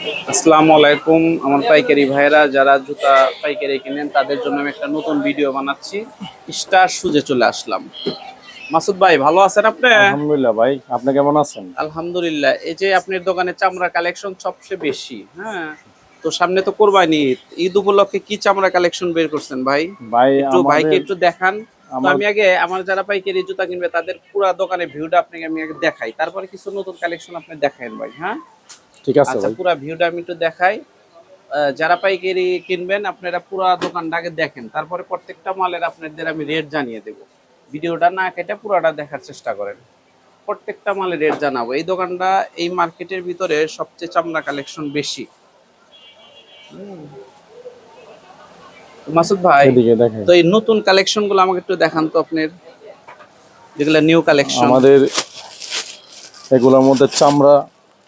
আসসালামু আলাইকুম। আমার পাইকারি ভাইরা যারা জুতা পাইকারি কিনেন তাদের জন্য আমি একটা নতুন ভিডিও বানাচ্ছি। স্টার সুজে চলে আসলাম। মাসুদ ভাই ভালো আছেন আপনি? আলহামদুলিল্লাহ ভাই আপনি কেমন আছেন? আলহামদুলিল্লাহ। এই যে আপনার দোকানে চামড়া কালেকশন সবচেয়ে বেশি হ্যাঁ? তো সামনে তো কোরবানি ঈদ। ঈদ উপলক্ষে কি চামড়া কালেকশন বের করছেন ভাই? ভাই একটু ভাইকে একটু দেখান। আমি আগে আমার যারা পাইকারি জুতা কিনবে তাদের পুরো দোকানে ভিউটা আপনাকে আমি আগে দেখাই। তারপরে কিছু নতুন কালেকশন আপনি দেখাবেন ভাই হ্যাঁ? ঠিক আছে আচ্ছা পুরো ভিউটা আমি একটু দেখাই। যারা পাইকারি কিনবেন আপনারা পুরো দোকানটা আগে দেখেন। তারপরে প্রত্যেকটা মালের আপনাদের আমি রেট জানিয়ে দেব। ভিডিওটা না কেটে পুরোটা দেখার চেষ্টা করেন। প্রত্যেকটা মালের রেট জানাব। এই দোকানটা এই মার্কেটের ভিতরে সবচেয়ে চামড়া কালেকশন বেশি। মাসুদ ভাই তো এই নতুন কালেকশনগুলো আমাকে একটু দেখান তো আপনার। যেগুলো নিউ কালেকশন আমাদের এগুলোর মধ্যে চামড়া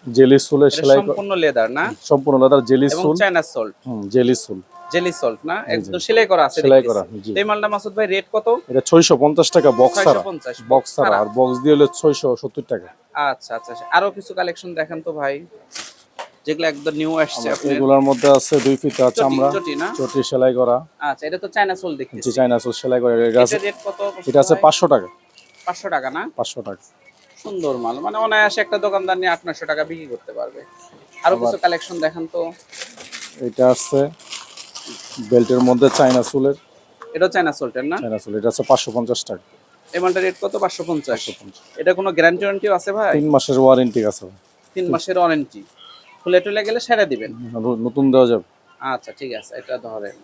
জেলি সুলে সেলাই সম্পূর্ণ লেদার না? সম্পূর্ণ দাদা জেলি এবং চায়না সল্ট হুম জেলি সুল। জেলি সল্ট না? একদম সেলাই করা আছে সেলাই করা। এই মালটা মাসুদ ভাই রেট কত? এটা ছয়শো পঞ্চাশ টাকা বক্স 650 বক্স। আর বক্স দিয়ে হলে ছয়শো সত্তর টাকা। আচ্ছা আচ্ছা আচ্ছা। আরও কিছু কালেকশন দেখেন তো ভাই। যেগুলো একদম নিউ আসছে আপনার এগুলোর মধ্যে আছে দুই ফিতা চামড়া চটি সেলাই করা। আচ্ছা এটা তো চায়না সোল দেখতেছি। যে চাইনা সুল সেলাই করা। এটা রেট কত এটা আছে পাঁচশো টাকা। পাঁচশো টাকা না? পাঁচশো টাকা। সুন্দর মাল। মানে অনায়াসে একটা দোকানদার নিয়ে আট নশো টাকা বিক্রি করতে পারবে। আরও কিছু কালেকশন দেখান তো। এটা আছে বেল্টের মধ্যে চাইনা সুলের এটা চায়না সোল্টের না? চাইনা সুল এটা আছে পাঁচশো পঞ্চাশ টাকা। এই রেট কত? পাঁচশো পঞ্চাশ। এটা কোনো গ্যারান্টি ওয়ারেন্টিও আছে ভাই? তিন মাসের ওয়ারেন্টি আছে তিন মাসের ওয়ারেন্টি খুলে টুলে গেলে সেরে দিবেন। ন- নতুন দেওয়া যাবে। আচ্ছা ঠিক আছে এটা ধরেন।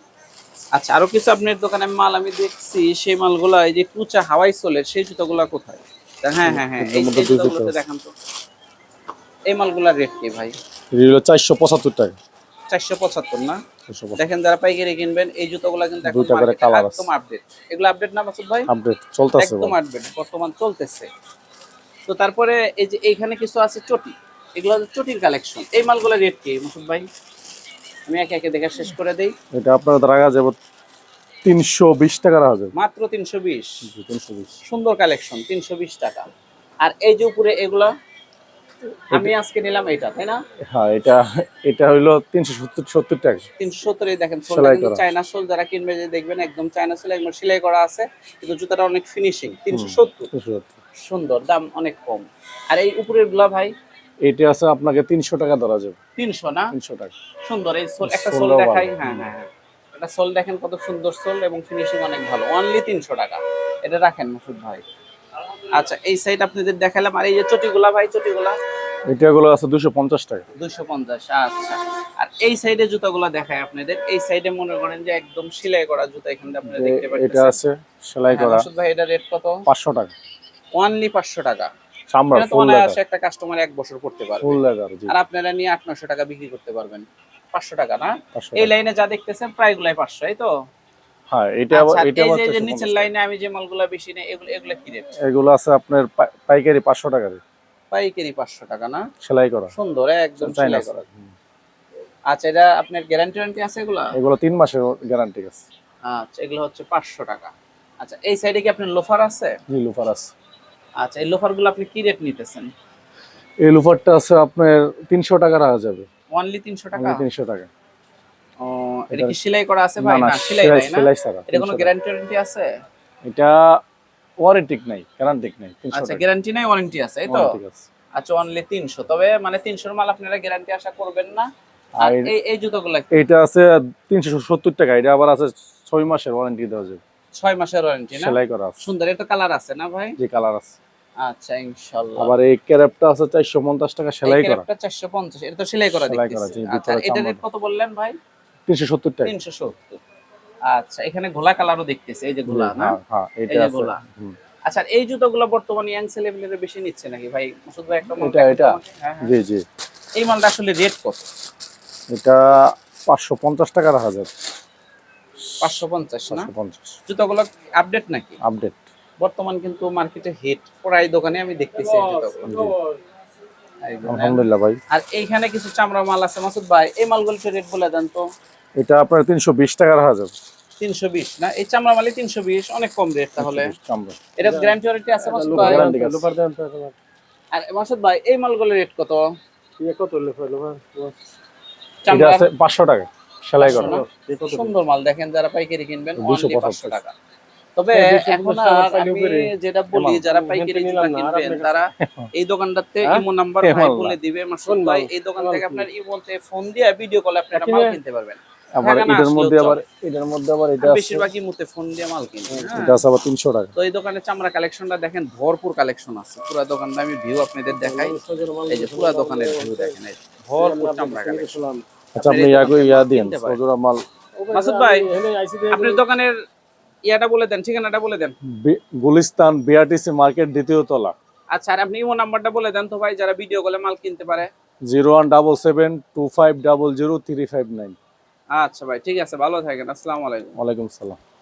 আচ্ছা আরও কিছু আপনার দোকানে মাল আমি দেখছি। সেই মালগুলা এই যে কুচা হাওয়াই সোলের সেই জুতোগুলা কোথায়? হ্যাঁ হ্যাঁ হ্যাঁ এই। দেখান তো। এই মালগুলার রেট কি ভাই? এগুলো চারশো পঁচাত্তর টাকা। চারশো পঁচাত্তর না? দেখেন যারা পাইকারি কিনবেন এই জুতোগুলা কিন্তু এখন দুইটা করে মার্কেটে colour আছে। একদম আপডেট এগুলো আপডেট না মাসুদ ভাই? আপডেট চলতেছে একদম আপডেট বর্তমান চলতেছে। তো তারপরে এই যে এইখানে কিছু আছে চটি এগুলো চটির কালেকশন এই মালগুলোর রেট কি মাসুদ ভাই? আমি একে একে দেখে শেষ করে দেই। এটা আপনার রাখা যাবে তিনশো বিশ টাকা রাখা মাত্র তিনশো বিশ। তিনশো বিশ। সুন্দর কালেকশন তিনশো বিশ টাকা। আর এই যে উপরে এগুলা আমি আজকে নিলাম এটা তাই না? হ্যাঁ এটা এটা হইল তিনশো সত্তর সত্তর টাকা। তিনশো সত্তরে দেখেন। চায়না সোল যারা কিনবে যে দেখবেন একদম চায়না সোল একদম সেলাই করা আছে কিন্তু জুতাটা অনেক ফিনিশিং তিনশো সত্তর। 370 সুন্দর দাম অনেক কম। আর এই উপরেরগুলা ভাই? এটা আছে আপনাকে তিনশো টাকা ধরা যাবে। তিনশো না? তিনশো টাকা। সুন্দর এই সোল একটা সোল দেখাই হ্যাঁ হ্যাঁ হ্যাঁ। এটা সোল দেখেন কত সুন্দর সোল এবং ফিনিশিং অনেক ভালো। অনলি তিনশো টাকা। এটা রাখেন মাসুদ ভাই। আচ্ছা এই সাইড আপনাদের দেখালাম। আর এই যে চটিগুলা ভাই চটিগুলা? এটা গুলো আছে দুশো পঞ্চাশ টাকা। দুইশো পঞ্চাশ আচ্ছা। আর এই সাইডে জুতাগুলো দেখায় আপনাদের। এই সাইডে মনে করেন যে একদম সেলাই করা জুতা এখানে আপনারা দেখতে এ- এটা আছে সেলাই করা। ভাই এটা রেট কত? পাঁচশো টাকা। অনলি পাঁচশো টাকা। চামড়া ফুল লেদার একটা কাস্টমার এক বছর করতে পারবে। ফুল লেদার আর আপনারা নিয়ে আট নশো টাকা বিক্রি করতে পারবেন। পাঁচশো টাকা না? এই লাইনে যা দেখতেছেন প্রায় গুলাই পাঁচশো এই তো? হ্যাঁ এটা আচ্ছা, এটা যে- যে 450 নিচের লাইনে আমি যে মালগুলা বেশি নেই এগুলো এগুলো কি রেট? এগুলো আছে আপনার পাইকারি পাঁচশো টাকা পাইকারি পাঁচশো টাকা না? সেলাই করা। সুন্দর একদম সেলাই করা। আচ্ছা এটা আপনার গ্যারান্টি ওয়ারেন্টি আছে এগুলা? এগুলো তিন মাসের গ্যারান্টি আছে। আচ্ছা এগুলো হচ্ছে পাঁচশো টাকা। আচ্ছা এই সাইডে কি আপনার লোফার আছে? জি লুফার আছে। আচ্ছা এই আপনি কি রেট নিতেছেন? এই লুফারটা আছে আপনার তিনশো টাকা রাখা যাবে। অনলি তিনশো টাকা? তিনশো টাকা। ও এটা কি সেলাই করা আছে ভাই? না সেলাই নাই না? সেলাই ছাড়া এটা কোনো গ্যারান্টি ওয়ারেন্টি আছে? এটা ওয়ারেন্টিক নাই গ্যারান্টিক নাই তিনশো আচ্ছা টাকা। গ্যারান্টি নাই ওয়ারেন্টি আছে এই তো? আচ্ছা অনলি তিনশো। তবে মানে তিনশোর মাল আপনারা গ্যারান্টি আশা করবেন না। আর এই এই জুতোগুলো কি? এইটা আছে তিনশো সত্তর টাকা এটা আবার আছে ছয় মাসের ওয়ারেন্টি দেওয়া যাবে। ছয় মাসের ওয়ারেন্টি না? সেলাই করা সুন্দর এটা কালার আছে না ভাই? যে কালার আছে। আচ্ছা ইনশাআল্লাহ আবার এই ক্যারেপটা আছে চারশো পঞ্চাশ টাকা সেলাই করা। ক্যারেক্টার 450 এটা তো সেলাই করা দেখতেছি। আচ্ছা এটা রেট কত বললেন ভাই? তিনশো সত্তর টাকা। 370 আচ্ছা এখানে ঘোলা কালারও দেখতেছি এই যে ঘোলা না? হ্যাঁ হ্যাঁ এটা আছে। গোলা। আচ্ছা এই জুতোগুলো বর্তমানে ইয়াং বেশি নিচ্ছে নাকি ভাই? ভাই একটা এটা এটা। হ্যাঁ, হ্যাঁ। জি জি। এই মালটা আসলে রেট কত? এটা পাঁচশো পঞ্চাশ টাকা রাখা যাবে 550 না? পাঁচশো পঞ্চাশ। জুতোগুলো আপডেট নাকি? আপডেট। বর্তমান কিন্তু মার্কেটে হিট প্রায় দোকানে আমি দেখতেছি আলহামদুলিল্লাহ ভাই। আর এইখানে কিছু চামড়া মাল আছে মাসুদ ভাই এই মালগুলোর রেট বলে দেন তো। এটা আপনার তিনশো বিশ টাকা রাখা যাবে তিনশো বিশ না? এই চামড়া মালে তিনশো বিশ অনেক কম রেট তাহলে। চামড়া। এটা গ্যারান্টি ওয়ারেন্টি আছে মাসুদ ভাই? দেন তো আর মাসুদ ভাই এই মালগুলোর রেট কত? ইয়ে কত চামড়া আছে পাঁচশো টাকা সেলাই করা। সুন্দর মাল দেখেন যারা পাইকারি কিনবেন দুশো only পাঁচশো পঁচাত্তর। টাকা। তবে হ্যাঁ, এখন আমি যেটা বলি যারা পাইকারি জুতা কিনবেন তারা এই দোকানটাতে হ্যাঁ? ইমো নাম্বার ভাই। বলে দিবে মাসুদ ভাই এই দোকান থেকে আপনার ইমোতে ফোন দিয়ে ভিডিও কলে আপনারা মাল কিনতে পারবেন। আবার এটার মধ্যে আবার এটার মধ্যে আবার এটা আছে বেশিরভাগ ফোন দিয়ে মাল কিনবে হ্যাঁ। এটা আছে আবার তিনশো টাকা। তো এই দোকানে চামড়া কালেকশনটা দেখেন ভরপুর কালেকশন আছে। পুরো দোকানটা আমি ভিউ আপনাদের দেখাই। এই যে পুরো দোকানের ভিউ দেখেন ভরপুর চামড়া কালেকশন আচ্ছা আপনি ইয়া ইয়া দিন মাল মাসুদ ভাই, আপনার দোকানের ইয়াটা বলে দেন ঠিকানাটা বলে দেন। গুলিস্তান বিআরটিসি মার্কেট দ্বিতীয় তলা। আচ্ছা আর আপনি ইমো নাম্বারটা বলে দেন তো ভাই যারা ভিডিও কলে মাল কিনতে পারে। Zero one double seven two five double zero three five nine. আচ্ছা ভাই ঠিক আছে ভালো থাকেন আসসালামু আলাইকুম। ওয়ালাইকুম সালাম।